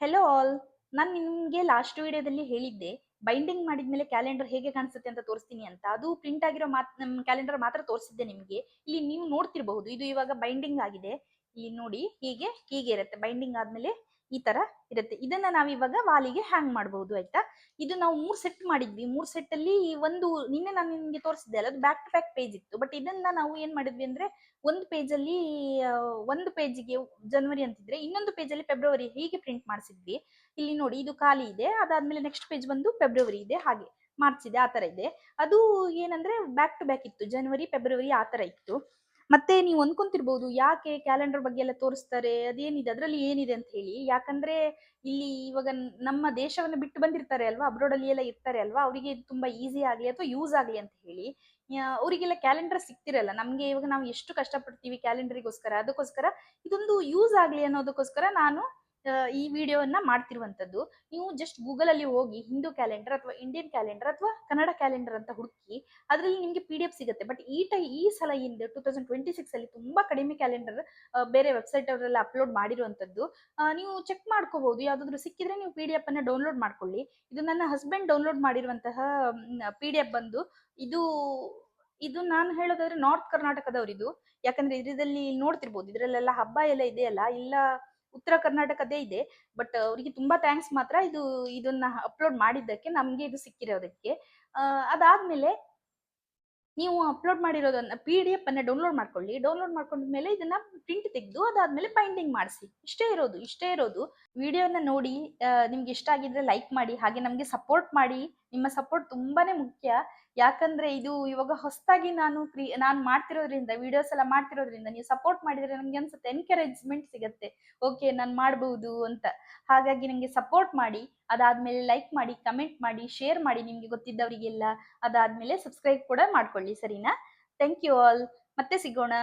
Hello all ನಾನು ನಿಮಗೆ last ವಿಡಿಯೋದಲ್ಲಿ ಹೇಳಿದ್ದೆ ಬೈಂಡಿಂಗ್ ಮಾಡಿದ್ಮೇಲೆ ಕ್ಯಾಲೆಂಡರ್ ಹೇಗೆ ಕಾಣಿಸುತ್ತೆ ಅಂತ ತೋರಿಸ್ತೀನಿ ಅಂತ. ಅದು ಪ್ರಿಂಟ್ ಆಗಿರೋ ಮಾತ್ ನಮ್ಮ ಕ್ಯಾಲೆಂಡರ್ ಮಾತ್ರ ತೋರಿಸಿದ್ದೆ ನಿಮಗೆ. ಇಲ್ಲಿ ನೀವು ನೋಡ್ತಿರಬಹುದು, ಇದು ಇವಾಗ ಬೈಂಡಿಂಗ್ ಆಗಿದೆ. ಇಲ್ಲಿ ನೋಡಿ, ಹೀಗೆ ಹೀಗೆ ಇರುತ್ತೆ. ಬೈಂಡಿಂಗ್ ಆದ್ಮೇಲೆ ಈ ತರ ಇರುತ್ತೆ. ಇದನ್ನ ನಾವಿವಾಗ ವಾಲಿಗೆ ಹ್ಯಾಂಗ್ ಮಾಡಬಹುದು ಆಯ್ತಾ? ಇದು ನಾವು ಮೂರ್ ಸೆಟ್ ಮಾಡಿದ್ವಿ. ಮೂರ್ ಸೆಟ್ ಅಲ್ಲಿ ಒಂದು, ನಿನ್ನೆ ನಾನು ನಿಮ್ಗೆ ತೋರಿಸಿದ್ದೆ ಅಲ್ಲ, ಅದು ಬ್ಯಾಕ್ ಟು ಬ್ಯಾಕ್ ಪೇಜ್ ಇತ್ತು. ಬಟ್ ಇದನ್ನ ನಾವು ಏನ್ ಮಾಡಿದ್ವಿ ಅಂದ್ರೆ, ಒಂದು ಪೇಜ್ ಅಲ್ಲಿ ಒಂದು ಪೇಜ್ಗೆ ಜನವರಿ ಅಂತಿದ್ರೆ, ಇನ್ನೊಂದು ಪೇಜ್ ಅಲ್ಲಿ ಫೆಬ್ರವರಿ ಹೀಗೆ ಪ್ರಿಂಟ್ ಮಾಡಿಸಿದ್ವಿ. ಇಲ್ಲಿ ನೋಡಿ, ಇದು ಖಾಲಿ ಇದೆ. ಅದಾದ್ಮೇಲೆ ನೆಕ್ಸ್ಟ್ ಪೇಜ್ ಬಂದು ಫೆಬ್ರವರಿ ಇದೆ. ಹಾಗೆ ಮಾರ್ಚ್ ಇದೆ. ಆ ತರ ಇದೆ. ಅದು ಏನಂದ್ರೆ ಬ್ಯಾಕ್ ಟು ಬ್ಯಾಕ್ ಇತ್ತು. ಜನವರಿ ಫೆಬ್ರವರಿ ಆ ತರ ಇತ್ತು. ಮತ್ತೆ ನೀವು ಅನ್ಕೊಂತಿರ್ಬೋದು, ಯಾಕೆ ಕ್ಯಾಲೆಂಡರ್ ಬಗ್ಗೆ ಎಲ್ಲ ತೋರಿಸ್ತಾರೆ, ಅದೇನಿದೆ, ಅದರಲ್ಲಿ ಏನಿದೆ ಅಂತ ಹೇಳಿ. ಯಾಕಂದ್ರೆ ಇಲ್ಲಿ ಇವಾಗ ನಮ್ಮ ದೇಶವನ್ನ ಬಿಟ್ಟು ಬಂದಿರ್ತಾರೆ ಅಲ್ವಾ ಅಬ್ರೋಡ್ ಅಲ್ಲಿ ಎಲ್ಲ ಇರ್ತಾರೆ ಅಲ್ವಾ, ಅವರಿಗೆ ತುಂಬಾ ಈಸಿ ಆಗಲಿ ಅಥವಾ ಯೂಸ್ ಆಗ್ಲಿ ಅಂತ ಹೇಳಿ ಅವರಿಗೆಲ್ಲ ಕ್ಯಾಲೆಂಡರ್ ಸಿಗ್ತಿರಲ್ಲ. ನಮ್ಗೆ ಇವಾಗ ನಾವು ಎಷ್ಟು ಕಷ್ಟಪಡ್ತೀವಿ ಕ್ಯಾಲೆಂಡರಿಗೋಸ್ಕರ ಅದಕ್ಕೋಸ್ಕರ ಇದೊಂದು ಯೂಸ್ ಆಗ್ಲಿ ಅನ್ನೋದಕ್ಕೋಸ್ಕರ ನಾನು ಈ ವಿಡಿಯೋವನ್ನ ಮಾಡ್ತಿರುವಂತದ್ದು ನೀವು ಜಸ್ಟ್ ಗೂಗಲ್ ಅಲ್ಲಿ ಹೋಗಿ ಹಿಂದೂ ಕ್ಯಾಲೆಂಡರ್ ಅಥವಾ ಇಂಡಿಯನ್ ಕ್ಯಾಲೆಂಡರ್ ಅಥವಾ ಕನ್ನಡ ಕ್ಯಾಲೆಂಡರ್ ಅಂತ ಹುಡುಕಿ, ಅದರಲ್ಲಿ ನಿಮಗೆ ಪಿ ಸಿಗುತ್ತೆ. ಬಟ್ ಈ ಟೈ, ಈ ಸಲ ಇಂದ ಟೂ ತೌಸಂಡ್ ಟ್ವೆಂಟಿ ಸಿಕ್ಸ್ ಅಲ್ಲಿ ತುಂಬಾ ಕಡಿಮೆ ಕ್ಯಾಲೆಂಡರ್ ಬೇರೆ ವೆಬ್ಸೈಟ್ ಅವರೆಲ್ಲ ಅಪ್ಲೋಡ್ ಮಾಡಿರುವಂತದ್ದು ನೀವು ಚೆಕ್ ಮಾಡ್ಕೋಬಹುದು ಯಾವ್ದಾದ್ರು ಸಿಕ್ಕಿದ್ರೆ ನೀವು ಪಿ ಡಿ ಅನ್ನ ಡೌನ್ಲೋಡ್ ಮಾಡ್ಕೊಳ್ಳಿ. ಇದು ನನ್ನ ಹಸ್ಬೆಂಡ್ ಡೌನ್ಲೋಡ್ ಮಾಡಿರುವಂತಹ ಪಿ ಬಂದು, ಇದು ಇದು ನಾನು ಹೇಳೋದಾದ್ರೆ ನಾರ್ತ್ ಕರ್ನಾಟಕದವರಿದು ಯಾಕಂದ್ರೆ ಇದರಲ್ಲಿ ನೋಡ್ತಿರ್ಬೋದು. ಇದರಲ್ಲೆಲ್ಲ ಹಬ್ಬ ಎಲ್ಲ ಇದೆಯಲ್ಲ, ಇಲ್ಲ ಉತ್ತರ ಕರ್ನಾಟಕದೇ ಇದೆ, ಬಟ್ ಅವರಿಗೆ ತುಂಬಾ ಥ್ಯಾಂಕ್ಸ್ ಮಾತ್ರ ಇದು, ಇದನ್ನ ಅಪ್ಲೋಡ್ ಮಾಡಿದ್ದಕ್ಕೆ, ನಮ್ಗೆ ಇದು ಸಿಕ್ಕಿರೋದಕ್ಕೆ. ಅದಾದ್ಮೇಲೆ ನೀವು ಅಪ್ಲೋಡ್ ಮಾಡಿರೋದನ್ನ ಪಿ ಡಿ ಎಫ್ ಅನ್ನ ಡೌನ್ಲೋಡ್ ಮಾಡ್ಕೊಳ್ಳಿ. ಡೌನ್ಲೋಡ್ ಮಾಡ್ಕೊಂಡ್ಮೇಲೆ ಇದನ್ನ ಪ್ರಿಂಟ್ ತೆಗೆದು, ಅದಾದ್ಮೇಲೆ ಬೈಂಡಿಂಗ್ ಮಾಡಿಸಿ. ಇಷ್ಟೇ ಇರೋದು ಇಷ್ಟೇ ಇರೋದು. ವಿಡಿಯೋನ ನೋಡಿ ನಿಮ್ಗೆ ಇಷ್ಟ ಆಗಿದ್ರೆ ಲೈಕ್ ಮಾಡಿ, ಹಾಗೆ ನಮ್ಗೆ ಸಪೋರ್ಟ್ ಮಾಡಿ. ನಿಮ್ಮ ಸಪೋರ್ಟ್ ತುಂಬಾನೇ ಮುಖ್ಯ. ಯಾಕಂದ್ರೆ ಇದು ಇವಾಗ ಹೊಸದಾಗಿ ನಾನು ನಾನು ಮಾಡ್ತಿರೋದ್ರಿಂದ ವಿಡಿಯೋಸ್ ಎಲ್ಲ ಮಾಡ್ತಿರೋದ್ರಿಂದ ನೀವು ಸಪೋರ್ಟ್ ಮಾಡಿದ್ರೆ ನಮ್ಗೆ ಅನ್ಸುತ್ತೆ ಎನ್ಕರೇಜ್ಮೆಂಟ್ ಸಿಗತ್ತೆ. ಓಕೆ ನಾನು ಮಾಡಬಹುದು ಅಂತ. ಹಾಗಾಗಿ ನನಗೆ ಸಪೋರ್ಟ್ ಮಾಡಿ, ಅದಾದ್ಮೇಲೆ ಲೈಕ್ ಮಾಡಿ ಕಮೆಂಟ್ ಮಾಡಿ ಶೇರ್ ಮಾಡಿ ನಿಮ್ಗೆ ಗೊತ್ತಿದ್ದವರಿಗೆಲ್ಲ. ಅದಾದ್ಮೇಲೆ ಸಬ್ಸ್ಕ್ರೈಬ್ ಕೂಡ ಮಾಡ್ಕೊಳ್ಳಿ, ಸರಿನಾ? ಥ್ಯಾಂಕ್ ಯು ಆಲ್ ಮತ್ತೆ ಸಿಗೋಣ.